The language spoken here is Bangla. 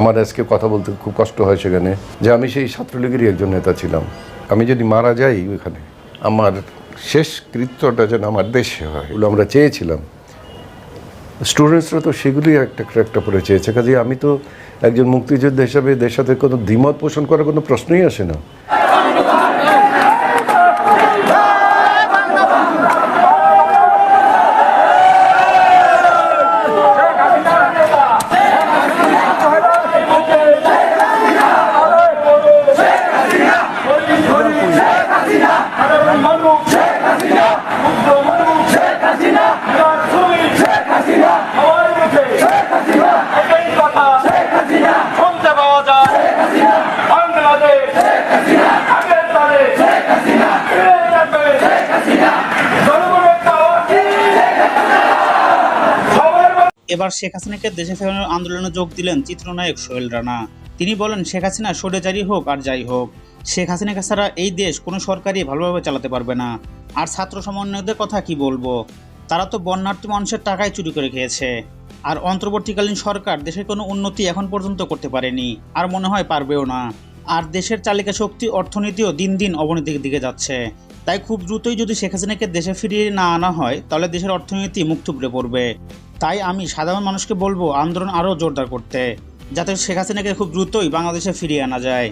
আমার আজকে কথা বলতে খুব কষ্ট হয় সেখানে যে আমি সেই ছাত্রলীগেরই একজন নেতা ছিলাম। আমি যদি মারা যাই ওইখানে, আমার শেষ কৃত্যটা যেন আমার দেশে হয় এগুলো আমরা চেয়েছিলাম। স্টুডেন্টসরা তো সেগুলোই একটা একটা পরে চেয়েছে। কাজে আমি তো একজন মুক্তিযোদ্ধা হিসাবে দেশ সাথে কোনো দ্বিমত পোষণ করার কোনো প্রশ্নই আসে না। এবার শেখ হাসিনাকে দেশে ফেরানোর আন্দোলনে যোগ দিলেন চিত্রনায়ক সোহেল রানা। তিনি বলেন, শেখ হাসিনা স্বৈরাচারী হোক আর যাই হোক। শেখ হাসিনাকে ছাড়া এই দেশ কোনো সরকারই ভালোভাবে চালাতে পারবে না। আর ছাত্র সমন্বয়কদের কথা কি বলব? তারা তো বন্যার্থী মানুষের টাকায় চুরি করে খেয়েছে। আর অন্তর্বর্তীকালীন সরকার দেশের কোনো উন্নতি এখন পর্যন্ত করতে পারেনি, আর মনে হয় পারবেও না। আর দেশের চালিকা শক্তি অর্থনীতিও দিন দিন অবনতির দিকে যাচ্ছে। তাই খুব দ্রুতই যদি শেখ হাসিনাকে দেশে ফিরিয়ে না আনা হয়, তাহলে দেশের অর্থনীতি মুখ থুবড়ে পড়বে। তাই আমি সাধারণ মানুষকে বলব, আন্দোলন আরও জোরদার করতে, যাতে শেখ হাসিনাকে খুব দ্রুতই বাংলাদেশে ফিরিয়ে আনা যায়।